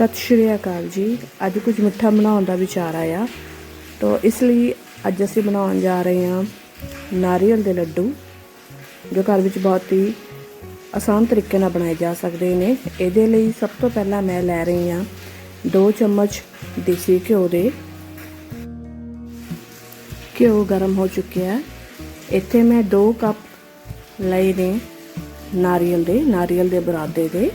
ਸਤਿ ਸ਼੍ਰੀ ਅਕਾਲ ਜੀ। ਅੱਜ ਕੁਝ ਮਿੱਠਾ ਬਣਾਉਣ ਦਾ ਵਿਚਾਰ ਆਇਆ। ਤਾਂ ਇਸ ਲਈ ਅੱਜ ਅਸੀਂ ਬਣਾਉਣ ਜਾ ਰਹੇ ਹਾਂ ਨਾਰੀਅਲ ਦੇ ਲੱਡੂ, ਜੋ ਘਰ ਵਿੱਚ ਬਹੁਤ ਹੀ ਆਸਾਨ ਤਰੀਕੇ ਨਾਲ ਬਣਾਏ ਜਾ ਸਕਦੇ ਨੇ। ਇਹਦੇ ਲਈ ਸਭ ਤੋਂ ਪਹਿਲਾਂ ਮੈਂ ਲੈ ਰਹੀ ਹਾਂ 2 ਚਮਚ ਦੇਸੀ ਘਿਓ ਦੇ। ਘਿਓ ਗਰਮ ਹੋ ਚੁੱਕਿਆ ਹੈ। ਇੱਥੇ ਮੈਂ 2 ਕੱਪ ਲਏ ਨੇ ਨਾਰੀਅਲ ਦੇ ਨਾਰੀਅਲ ਦੇ ਬਰਾਦੇ ਦੇ।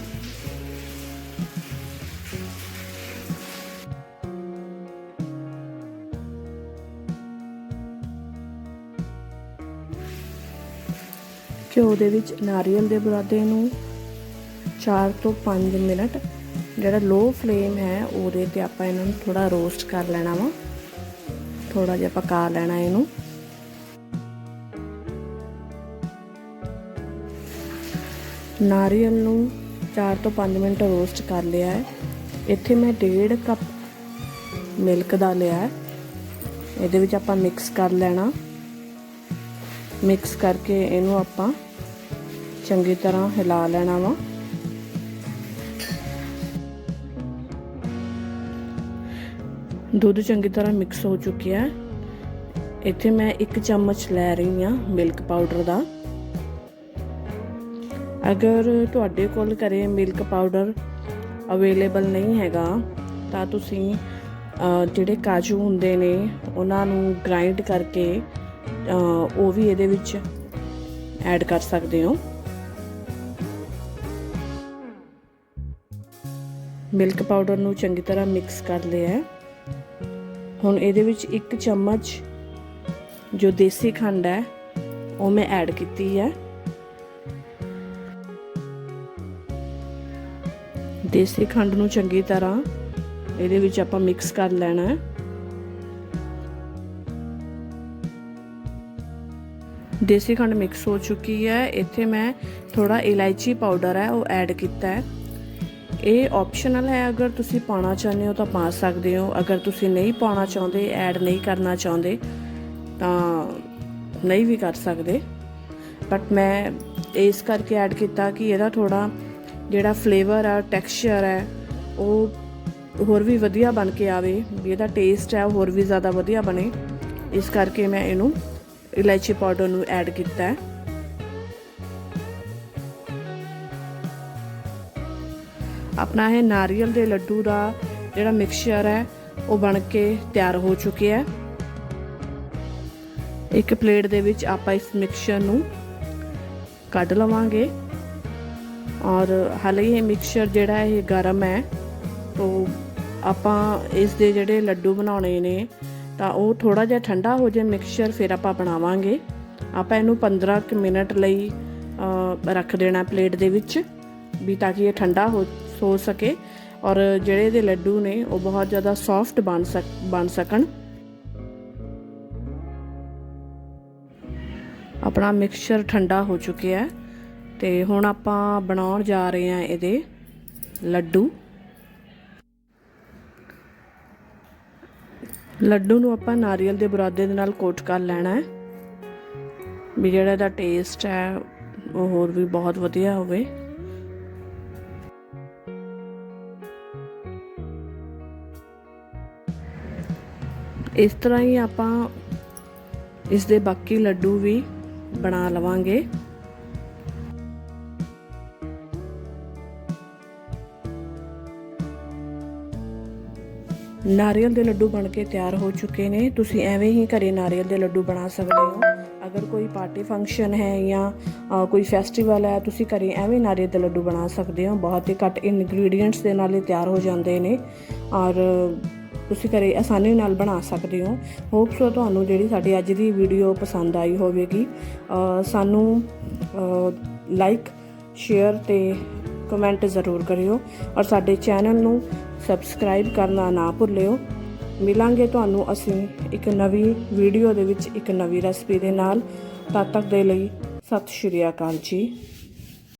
ਘਿਓ ਦੇ ਵਿੱਚ ਨਾਰੀਅਲ ਦੇ ਬੁਰਾਦੇ ਨੂੰ 4 ਤੋਂ 5 ਮਿੰਟ, ਜਿਹੜਾ ਲੋ ਫਲੇਮ ਹੈ, ਉਹਦੇ ਤੇ ਆਪਾਂ ਇਹਨਾਂ ਨੂੰ ਥੋੜਾ ਰੋਸਟ ਕਰ ਲੈਣਾ ਵਾ। ਥੋੜਾ ਜਿਹਾ ਪਕਾ ਲੈਣਾ ਇਹਨੂੰ। ਨਾਰੀਅਲ ਨੂੰ 4 ਤੋਂ 5 ਮਿੰਟ ਰੋਸਟ ਕਰ ਲਿਆ ਹੈ। ਇੱਥੇ ਮੈਂ 1.5 ਕੱਪ ਮਿਲਕ ਦਾ ਲਿਆ ਹੈ। ਇਹਦੇ ਵਿੱਚ ਆਪਾਂ ਮਿਕਸ ਕਰ ਲੈਣਾ। ਮਿਕਸ ਕਰਕੇ ਇਹਨੂੰ ਆਪਾਂ ਚੰਗੀ ਤਰ੍ਹਾਂ ਹਿਲਾ ਲੈਣਾ ਵਾ। ਦੁੱਧ ਚੰਗੀ ਤਰ੍ਹਾਂ ਮਿਕਸ ਹੋ ਚੁੱਕਿਆ ਹੈ। ਇੱਥੇ ਮੈਂ 1 ਚਮਚ ਲੈ ਰਹੀ ਹਾਂ ਮਿਲਕ ਪਾਊਡਰ ਦਾ। ਅਗਰ ਤੁਹਾਡੇ ਕੋਲ ਘਰੇ ਮਿਲਕ ਪਾਊਡਰ ਅਵੇਲੇਬਲ ਨਹੀਂ ਹੈਗਾ, ਤਾਂ ਤੁਸੀਂ ਜਿਹੜੇ ਕਾਜੂ ਹੁੰਦੇ ਨੇ, ਉਹਨਾਂ ਨੂੰ ਗ੍ਰਾਈਂਡ ਕਰਕੇ ਉਹ ਵੀ ਇਹਦੇ ਵਿੱਚ ਐਡ ਕਰ ਸਕਦੇ ਹੋ। ਮਿਲਕ ਪਾਊਡਰ ਨੂੰ ਚੰਗੀ ਤਰ੍ਹਾਂ ਮਿਕਸ ਕਰ ਲਿਆ ਹੈ। ਹੁਣ ਇਹਦੇ ਵਿੱਚ 1 ਚਮਚ ਜੋ ਦੇਸੀ ਖੰਡ ਹੈ, ਉਹ ਮੈਂ ਐਡ ਕੀਤੀ ਹੈ। ਦੇਸੀ ਖੰਡ ਨੂੰ ਚੰਗੀ ਤਰ੍ਹਾਂ ਇਹਦੇ ਵਿੱਚ ਆਪਾਂ ਮਿਕਸ ਕਰ ਲੈਣਾ ਹੈ। ਦੇਸੀ ਖੰਡ ਮਿਕਸ ਹੋ ਚੁੱਕੀ ਹੈ। ਇੱਥੇ ਮੈਂ ਥੋੜਾ ਇਲਾਇਚੀ ਪਾਊਡਰ ਹੈ, ਉਹ ਐਡ ਕੀਤਾ ਹੈ। ਇਹ ਆਪਸ਼ਨਲ ਹੈ, ਅਗਰ ਤੁਸੀਂ ਪਾਉਣਾ ਚਾਹੁੰਦੇ ਹੋ ਤਾਂ ਪਾ ਸਕਦੇ ਹੋ। ਅਗਰ ਤੁਸੀਂ ਨਹੀਂ ਪਾਉਣਾ ਚਾਹੁੰਦੇ ਐਡ ਨਹੀਂ ਕਰਨਾ ਚਾਹੁੰਦੇ, ਤਾਂ ਨਹੀਂ ਵੀ ਕਰ ਸਕਦੇ। ਬਟ ਮੈਂ ਇਸ ਕਰਕੇ ਐਡ ਕੀਤਾ ਕਿ ਇਹਦਾ ਥੋੜਾ ਜਿਹੜਾ ਫਲੇਵਰ ਆ ਟੈਕਸਚਰ ਹੈ, ਉਹ ਹੋਰ ਵੀ ਵਧੀਆ ਬਣ ਕੇ ਆਵੇ। ਵੀ ਇਹਦਾ ਟੇਸਟ ਹੈ, ਉਹ ਹੋਰ ਵੀ ਜ਼ਿਆਦਾ ਵਧੀਆ ਬਣੇ। ਇਸ ਕਰਕੇ ਮੈਂ ਇਹਨੂੰ ਇਲਾਇਚੀ ਪਾਊਡਰ ਨੂੰ ਐਡ ਕੀਤਾ ਹੈ। ਆਪਣਾ ਇਹ ਨਾਰੀਅਲ ਦੇ ਲੱਡੂ ਦਾ ਜਿਹੜਾ ਮਿਕਸਚਰ ਹੈ, ਉਹ ਬਣ ਕੇ ਤਿਆਰ ਹੋ ਚੁੱਕਿਆ ਹੈ। ਇੱਕ ਪਲੇਟ ਦੇ ਵਿੱਚ ਆਪਾਂ ਇਸ ਮਿਕਸਚਰ ਨੂੰ ਕੱਢ ਲਵਾਂਗੇ ਔਰ ਹਾਲੇ ਇਹ ਮਿਕਸਚਰ ਜਿਹੜਾ ਇਹ ਗਰਮ ਹੈ, ਤੋਂ ਆਪਾਂ ਇਸ ਦੇ ਜਿਹੜੇ ਲੱਡੂ ਬਣਾਉਣੇ ਨੇ, ਤਾਂ ਉਹ ਥੋੜਾ ਜਿਹਾ ਠੰਡਾ ਹੋ ਜਾਏ ਮਿਕਸਚਰ ਫਿਰ ਆਪਾਂ ਬਣਾਵਾਂਗੇ। ਆਪਾਂ ਇਹਨੂੰ 15 ਕੁ ਮਿੰਟ ਲਈ ਰੱਖ ਦੇਣਾ ਪਲੇਟ ਦੇ ਵਿੱਚ, ਵੀ ਤਾਂ ਕਿ ਇਹ ਠੰਡਾ ਹੋ ਸੋ ਸਕੇ ਔਰ ਜਿਹੜੇ ਦੇ ਲੱਡੂ ਨੇ, ਉਹ ਬਹੁਤ ਜ਼ਿਆਦਾ ਸੌਫਟ ਬਣ ਸਕ, ਬਣ ਸਕਣ। ਆਪਣਾ ਮਿਕਸਚਰ ਠੰਡਾ ਹੋ ਚੁੱਕਿਆ ਹੈ ਤੇ ਹੁਣ ਆਪਾਂ ਬਣਾਉਣ ਜਾ ਰਹੇ ਹਾਂ ਇਹਦੇ ਲੱਡੂ। ਲੱਡੂ ਨੂੰ ਆਪਾਂ ਨਾਰੀਅਲ ਦੇ ਬੁਰਾਦੇ ਦੇ ਨਾਲ ਕੋਟ ਕਰ ਲੈਣਾ ਹੈ। ਵੀ ਜਿਹੜਾ ਇਹਦਾ ਟੇਸਟ ਹੈ, ਉਹ ਹੋਰ ਵੀ ਬਹੁਤ ਵਧੀਆ ਹੋਵੇ। ਇਸ ਤਰ੍ਹਾਂ ਹੀ ਆਪਾਂ ਇਸ ਦੇ ਬਾਕੀ ਲੱਡੂ ਵੀ ਬਣਾ ਲਵਾਂਗੇ। ਨਾਰੀਅਲ ਦੇ ਲੱਡੂ ਬਣ ਕੇ ਤਿਆਰ ਹੋ ਚੁੱਕੇ ਨੇ। ਤੁਸੀਂ ਐਵੇਂ ਹੀ ਘਰੇ ਨਾਰੀਅਲ ਦੇ ਲੱਡੂ ਬਣਾ ਸਕਦੇ ਹੋ। ਅਗਰ ਕੋਈ ਪਾਰਟੀ ਫੰਕਸ਼ਨ ਹੈ ਜਾਂ ਕੋਈ ਫੈਸਟੀਵਲ ਹੈ, ਤੁਸੀਂ ਘਰੇ ਐਵੇਂ ਨਾਰੀਅਲ ਦੇ ਲੱਡੂ ਬਣਾ ਸਕਦੇ ਹੋ। ਬਹੁਤ ਹੀ ਘੱਟ ਇਨਗਰੀਡੀਅੰਟਸ ਦੇ ਨਾਲ ਹੀ ਤਿਆਰ ਹੋ ਜਾਂਦੇ ਨੇ। ਔਰ ਤੁਸੀਂ ਘਰੇ ਆਸਾਨੀ ਨਾਲ ਬਣਾ ਸਕਦੇ ਹੋ। ਹੋਪ ਸੋ ਤੁਹਾਨੂੰ ਜਿਹੜੀ ਸਾਡੀ ਅੱਜ ਦੀ ਵੀਡੀਓ ਪਸੰਦ ਆਈ ਹੋਵੇਗੀ। ਸਾਨੂੰ ਲਾਈਕ ਸ਼ੇਅਰ ਤੇ ਕਮੈਂਟ ਜ਼ਰੂਰ ਕਰਿਓ। ਔਰ ਸਾਡੇ ਚੈਨਲ ਨੂੰ ਸਬਸਕ੍ਰਾਈਬ ਕਰਨਾ ਨਾ ਭੁੱਲਿਓ। ਮਿਲਾਂਗੇ ਤੁਹਾਨੂੰ ਅਸੀਂ ਇੱਕ ਨਵੀਂ ਵੀਡੀਓ ਦੇ ਵਿੱਚ ਇੱਕ ਨਵੀਂ ਰੈਸਪੀ ਦੇ ਨਾਲ। ਤਦ ਤੱਕ ਦੇ ਲਈ ਸਤਿ ਸ਼੍ਰੀ ਅਕਾਲ ਜੀ।